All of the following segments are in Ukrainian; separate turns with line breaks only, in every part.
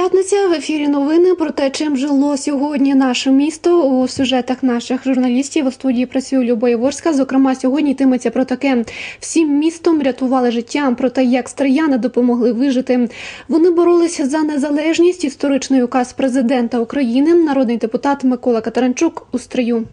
П'ятниця в ефірі новини про те, чим жило сьогодні наше місто у сюжетах наших журналістів. У студії працює Люба Єворська. Зокрема, сьогодні йтиметься про таке: всім містом рятували життя, про те, як стрияни допомогли вижити. Вони боролися за незалежність. Історичний указ президента України, народний депутат Микола Катеринчук у стрию.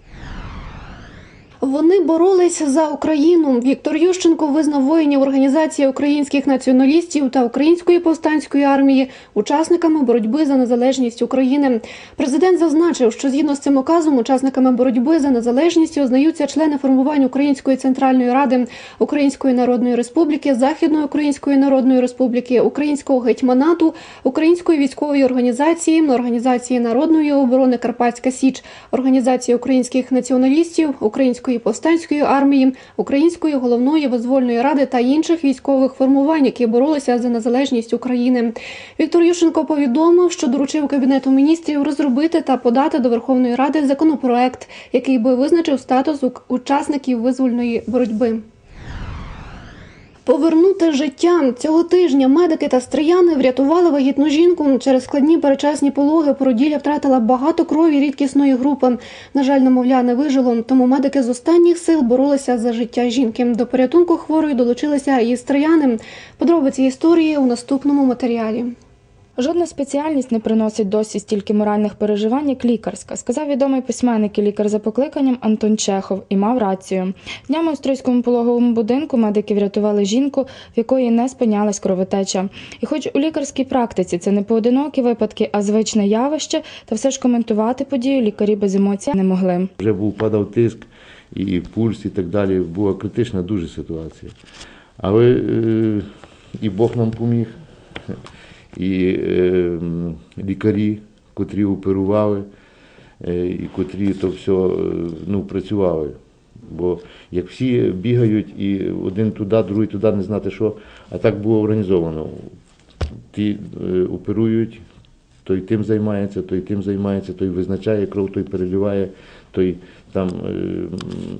Вони боролись за Україну. Віктор Ющенко визнав воїнів організації українських націоналістів та української повстанської армії учасниками боротьби за незалежність України. Президент зазначив, що згідно з цим указом учасниками боротьби за незалежність ознаються члени формувань Української центральної ради, Української Народної Республіки, Західної Української Народної Республіки, Українського гетьманату, Української військової організації, організації народної оборони Карпатська Січ, організації українських націоналістів, Української повстанської армії, Української головної визвольної ради та інших військових формувань, які боролися за незалежність України. Віктор Ющенко повідомив, що доручив кабінету міністрів розробити та подати до Верховної Ради законопроект, який би визначив статус учасників визвольної боротьби. Повернути життя цього тижня медики та стрияни врятували вагітну жінку. Через складні перечасні пологи породілля втратила багато крові рідкісної групи. На жаль, немовля не вижило, тому медики з останніх сил боролися за життя жінки. До порятунку хворої долучилися і стрияни. Подробиці історії у наступному матеріалі.
Жодна спеціальність не приносить досі стільки моральних переживань, як лікарська, сказав відомий письменник і лікар за покликанням Антон Чехов і мав рацію. Днями у Стрийському пологовому будинку медики врятували жінку, в якої не спинялась кровотеча. І хоч у лікарській практиці це не поодинокі випадки, а звичне явище, та все ж коментувати подію лікарі без емоцій не могли.
Вже був падав тиск і пульс, і так далі. Була критична дуже ситуація. Але е, і Бог нам поміг, і е, лікарі, котрі оперували, е, і котрі то все е, ну, працювали. Бо як всі бігають і один туди, другий туди, не знати що, а так було організовано. Ті е, оперують, той тим займається, той тим займається, той визначає кров, той переливає, той там е,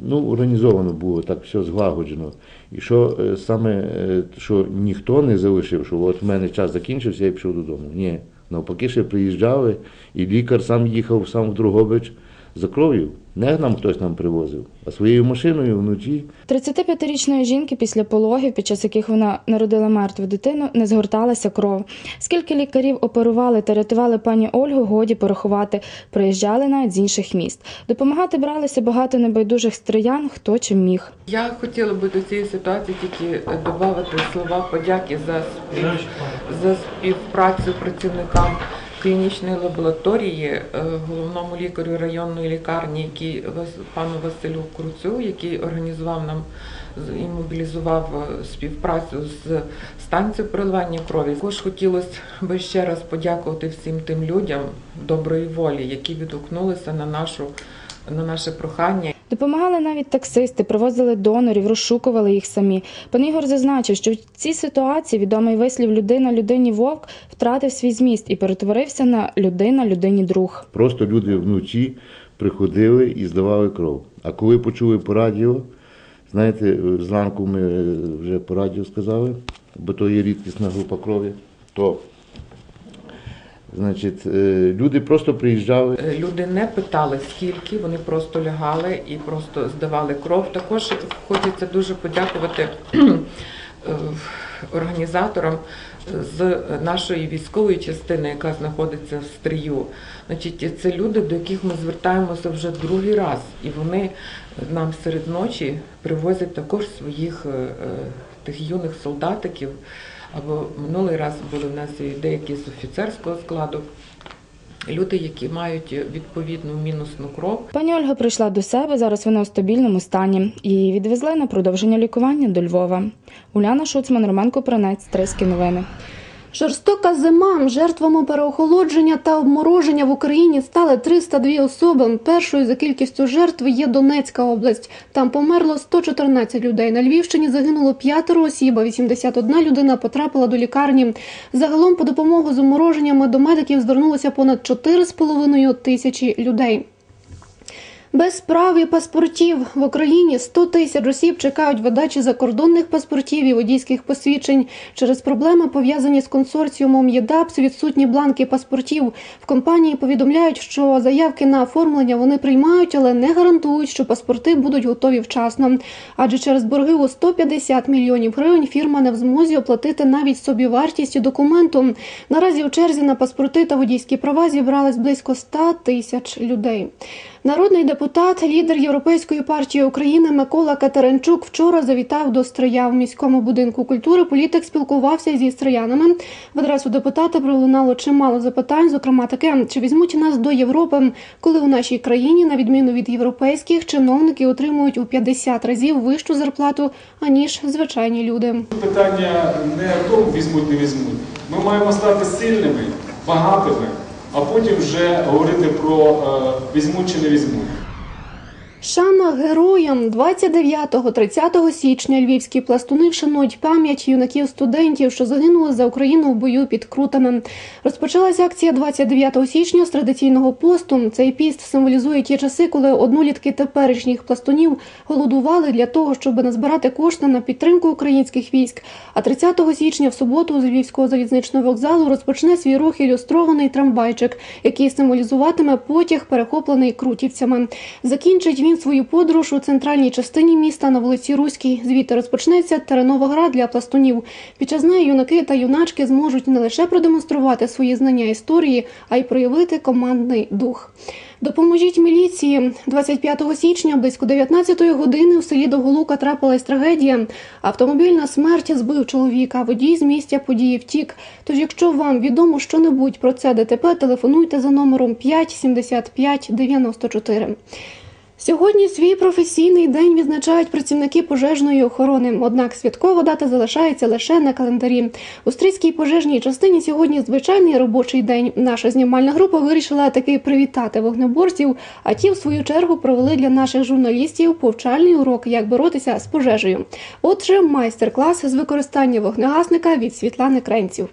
ну, організовано було, так все зглагоджено. І що е, саме, е, що ніхто не залишив, що от в мене час закінчився, я пішов додому. Ні. Навпаки, ще приїжджали, і лікар сам їхав сам в Другобич за кров'ю. Не нам хтось нам привозив, а своєю машиною вночі
35-річної жінки після пологів, під час яких вона народила мертву дитину, не згорталася кров. Скільки лікарів оперували та рятували пані Ольгу, годі порахувати, приїжджали навіть з інших міст. Допомагати бралися багато небайдужих стриян, хто чим міг.
Я хотіла би до цієї ситуації тільки додати слова подяки за спів, за співпрацю працівникам клінічної лабораторії, е, головному лікарю районної лікарні, який пану Василю Круцю, який організував нам і мобілізував е, співпрацю з станцією переливання крові. Також хотілося би ще раз подякувати всім тим людям доброї волі, які відгукнулися на нашу на наше прохання.
Допомагали навіть таксисти, привозили донорів, розшукували їх самі. Пан Ігор зазначив, що в цій ситуації відомий вислів людина людині вовк втратив свій зміст і перетворився на людина людині друг.
Просто люди вночі приходили і здавали кров. А коли почули по радіо, знаєте, зранку ми вже по радіо сказали, бо то є рідкісна група крові, то значить, е, люди просто приїжджали.
Е, Люди не питали скільки, вони просто лягали і просто здавали кров. Також хочеться дуже подякувати е, організаторам з нашої військової частини, яка знаходиться в стрію. Значить, це люди, до яких ми звертаємося вже другий раз, і вони нам серед ночі привозять також своїх тих юних солдатиків. Або минулий раз були в нас і деякі з офіцерського складу. Люди, які мають відповідну мінусну кров,
Пані Ольга прийшла до себе. Зараз вона у стабільному стані. Її відвезли на продовження лікування до Львова. Уляна Шуцман, Роман Купранець, Стрийські новини.
Жорстока зима. Жертвами переохолодження та обмороження в Україні стали 302 особи. Першою за кількістю жертв є Донецька область. Там померло 114 людей. На Львівщині загинуло п'ятеро осіб, а 81 людина потрапила до лікарні. Загалом по допомогу з обмороженнями до медиків звернулося понад 4,5 тисячі людей. Без прав і паспортів в Україні 100 тисяч осіб чекають видачі закордонних паспортів і водійських посвідчень. Через проблеми пов'язані з консорціумом ЄДАПС відсутні бланки паспортів. В компанії повідомляють, що заявки на оформлення вони приймають, але не гарантують, що паспорти будуть готові вчасно. Адже через борги у 150 мільйонів гривень фірма не в змозі оплатити навіть собівартість документу. Наразі у черзі на паспорти та водійські права зібрались близько 100 тисяч людей. Народний депутат, лідер Європейської партії України Микола Катеринчук вчора завітав до Стрия в міському будинку культури. Політик спілкувався зі стріянами. В адресу депутата пролунало чимало запитань, зокрема таке: чи візьмуть нас до Європи, коли у нашій країні, на відміну від європейських, чиновники отримують у 50 разів вищу зарплату аніж звичайні люди.
Питання не в тому, візьмуть, не візьмуть. Ми маємо стати сильними, багатими, а потім вже говорити про е, візьмуть чи не візьмуть.
Шана героям 29-30 січня львівські пластуни вшанують пам'ять юнаків-студентів, що загинули за Україну в бою під Крутами. Розпочалася акція 29 січня з традиційного посту. Цей піст символізує ті часи, коли однолітки теперішніх пластунів голодували для того, щоб назбирати кошти на підтримку українських військ. А 30 січня в суботу з Львівського залізничного вокзалу розпочне свій рух ілюстрований трамвайчик, який символізуватиме потяг, перехоплений крутівцями. Закінчить він свою подорож у центральній частині міста на вулиці Руській. Звідти розпочнеться теренова гра для пластунів. Під час неї юнаки та юначки зможуть не лише продемонструвати свої знання історії, а й проявити командний дух. Допоможіть міліції 25 січня близько 19 години у селі Доголука трапилась трагедія. Автомобільна смерть збив чоловіка. Водій з місця події втік. Тож, якщо вам відомо що-небудь про це ДТП, телефонуйте за номером 5 75 94. Сьогодні свій професійний день відзначають працівники пожежної охорони. Однак святкова дата залишається лише на календарі. У стрийській пожежній частині сьогодні звичайний робочий день. Наша знімальна група вирішила таки привітати вогнеборців, а ті, в свою чергу, провели для наших журналістів повчальний урок, як боротися з пожежею. Отже, майстер-клас з використання вогнегасника від Світлани Кренців.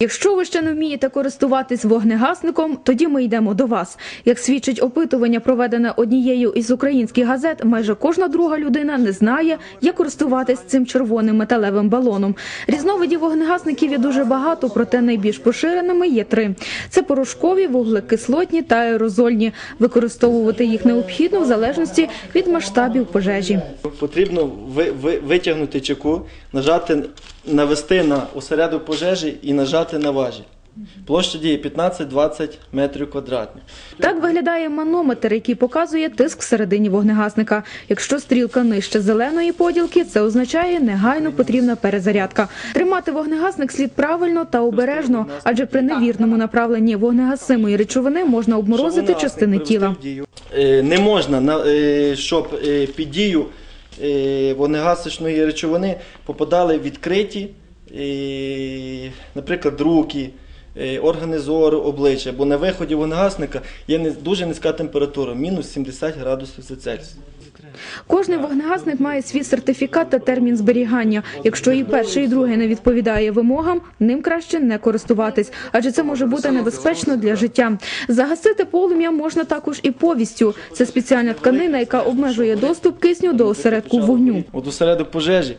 Якщо ви ще не вмієте користуватись вогнегасником, тоді ми йдемо до вас. Як свідчить опитування, проведене однією із українських газет, майже кожна друга людина не знає, як користуватись цим червоним металевим балоном. Різновидів вогнегасників є дуже багато, проте найбільш поширеними є три: це порошкові, вуглекислотні та аерозольні. Використовувати їх необхідно в залежності від масштабів пожежі.
Потрібно ви, ви, витягнути чеку, нажати, навести на осередок пожежі і нажати на важіль. Площа дії 15-20 метрів квадратних.
Так виглядає манометр, який показує тиск всередині вогнегасника. Якщо стрілка нижче зеленої поділки, це означає негайно потрібна перезарядка. Тримати вогнегасник слід правильно та обережно, адже при невірному направленні вогнегасимої речовини можна обморозити частини тіла.
Е, Не можна, на- е, щоб е, під дію вогнегасочної речовини попадали відкриті, е, наприклад, руки, е, органи зору, обличчя, бо на виході вогнегасника є дуже низька температура, мінус 70 градусів за Цельсієм.
Кожний вогнегасник має свій сертифікат та термін зберігання. Якщо і перший, і другий не відповідає вимогам, ним краще не користуватись, адже це може бути небезпечно для життя. Загасити полум'я можна також і повістю. Це спеціальна тканина, яка обмежує доступ кисню до осередку вогню.
От осередок пожежі,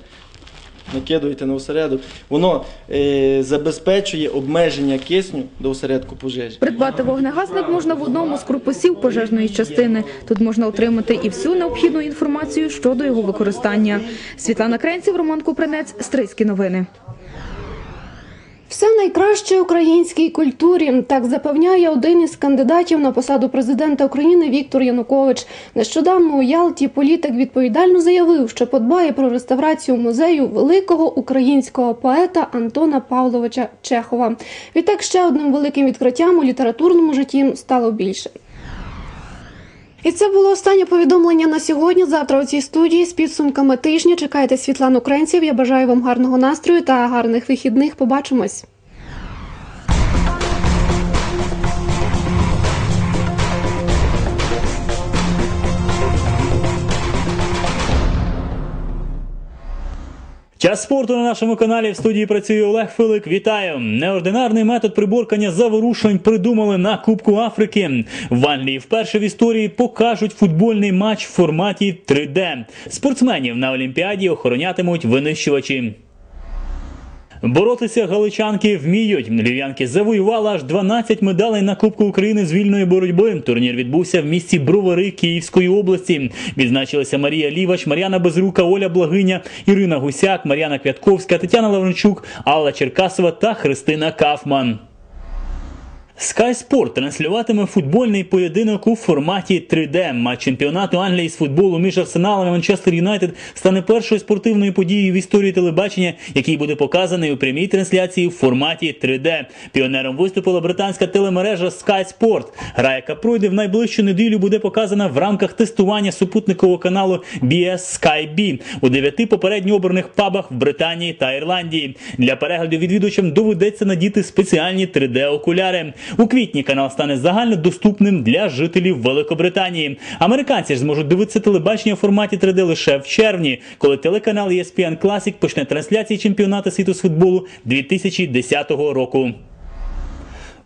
накидуєте на осередок, воно е, забезпечує обмеження кисню до осередку пожежі.
Придбати вогнегасник можна в одному з корпусів пожежної частини. Тут можна отримати і всю необхідну інформацію щодо його використання. Світлана Кренців, Роман Купринець, Стрийські новини.
Все найкраще українській культурі. Так запевняє один із кандидатів на посаду президента України Віктор Янукович. Нещодавно у Ялті політик відповідально заявив, що подбає про реставрацію музею великого українського поета Антона Павловича Чехова. Відтак ще одним великим відкриттям у літературному житті стало більше. І це було останнє повідомлення на сьогодні. Завтра у цій студії з підсумками тижня чекайте Світлану Кренців. Я бажаю вам гарного настрою та гарних вихідних. Побачимось.
Час спорту на нашому каналі в студії працює Олег Филик. Вітаю! Неординарний метод приборкання заворушень придумали на Кубку Африки. В Англії вперше в історії покажуть футбольний матч в форматі 3D. Спортсменів на Олімпіаді охоронятимуть винищувачі. Боротися галичанки вміють. Львів'янки завоювали аж 12 медалей на Кубку України з вільної боротьби. Турнір відбувся в місті Бровари Київської області. Відзначилися Марія Лівач, Мар'яна Безрука, Оля Благиня, Ірина Гусяк, Мар'яна Квятковська, Тетяна Лавренчук, Алла Черкасова та Христина Кафман. Sky Sport транслюватиме футбольний поєдинок у форматі 3D. Матч чемпіонату Англії з футболу між Арсеналом і Манчестер Юнайтед стане першою спортивною подією в історії телебачення, який буде показаний у прямій трансляції в форматі 3D. Піонером виступила британська телемережа Sky Sport. Гра, яка пройде в найближчу неділю, буде показана в рамках тестування супутникового каналу BS Sky B у дев'яти попередньо обраних пабах в Британії та Ірландії. Для перегляду відвідувачам доведеться надіти спеціальні 3D-окуляри. У квітні канал стане загальнодоступним для жителів Великобританії. Американці ж зможуть дивитися телебачення у форматі 3D лише в червні, коли телеканал ESPN Classic почне трансляції чемпіонату світу з футболу 2010 року.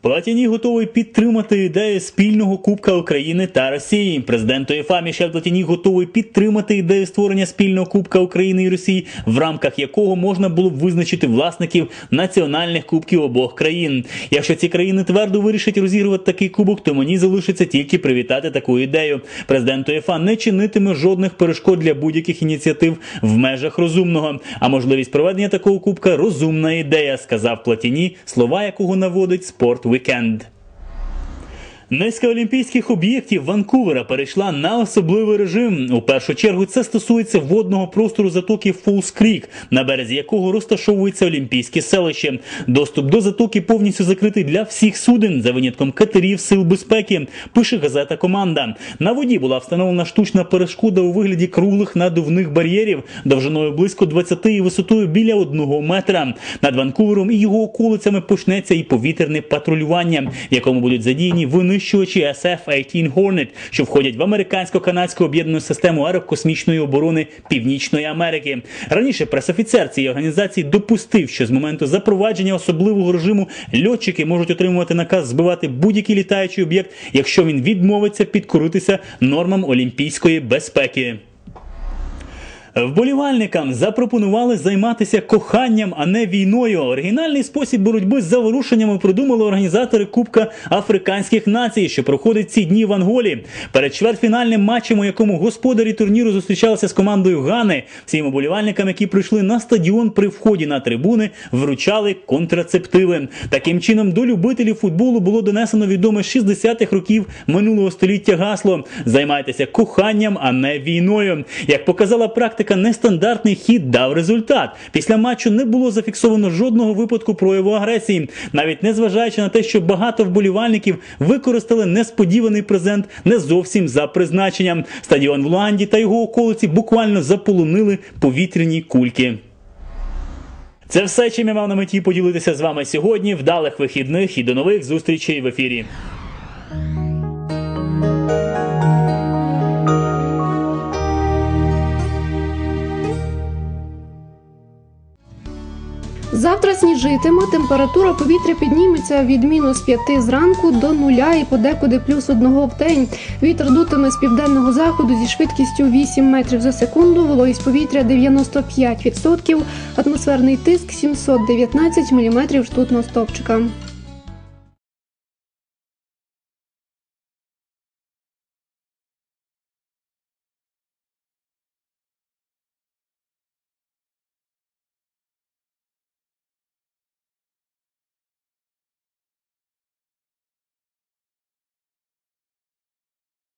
Платіні готовий підтримати ідею спільного Кубка України та Росії. Президент УЄФА Мішель Платіні готовий підтримати ідею створення спільного Кубка України і Росії, в рамках якого можна було б визначити власників національних кубків обох країн. Якщо ці країни твердо вирішать розігрувати такий кубок, то мені залишиться тільки привітати таку ідею. Президент УЄФА не чинитиме жодних перешкод для будь-яких ініціатив в межах розумного. А можливість проведення такого кубка розумна ідея, сказав Платіні, слова якого наводить спорт weekend Низка олімпійських об'єктів Ванкувера перейшла на особливий режим. У першу чергу це стосується водного простору затоки Фулс Крік, на березі якого розташовується олімпійське селище. Доступ до затоки повністю закритий для всіх суден, за винятком катерів сил безпеки. Пише газета Команда. На воді була встановлена штучна перешкода у вигляді круглих надувних бар'єрів довжиною близько 20 і висотою біля одного метра. Над Ванкувером і його околицями почнеться і повітряне патрулювання, якому будуть задіяні винищувачі SF-18 Hornet, що входять в американсько-канадську об'єднану систему аерокосмічної оборони Північної Америки. Раніше пресофіцер цієї організації допустив, що з моменту запровадження особливого режиму льотчики можуть отримувати наказ збивати будь-який літаючий об'єкт, якщо він відмовиться підкоритися нормам олімпійської безпеки. Вболівальникам запропонували займатися коханням, а не війною. Оригінальний спосіб боротьби з заворушеннями придумали організатори Кубка Африканських націй, що проходить ці дні в Анголі. Перед чвертьфінальним матчем, у якому господарі турніру зустрічалися з командою Гани, всім уболівальникам, які прийшли на стадіон при вході на трибуни, вручали контрацептиви. Таким чином, до любителів футболу було донесено відоме з 60-х років минулого століття гасло: займайтеся коханням, а не війною. Як показала практика, нестандартний хід дав результат. Після матчу не було зафіксовано жодного випадку прояву агресії, навіть незважаючи на те, що багато вболівальників використали несподіваний презент не зовсім за призначенням. Стадіон в Луанді та його околиці буквально заполонили повітряні кульки. Це все, чим я мав на меті поділитися з вами сьогодні. Вдалих вихідних і до нових зустрічей в ефірі.
Завтра сніжитиме, температура повітря підніметься від мінус 5 зранку до нуля і подекуди плюс одного в день. Вітер дутиме з південного заходу зі швидкістю 8 метрів за секунду, вологість повітря 95%, атмосферний тиск 719 мм штутного стопчика.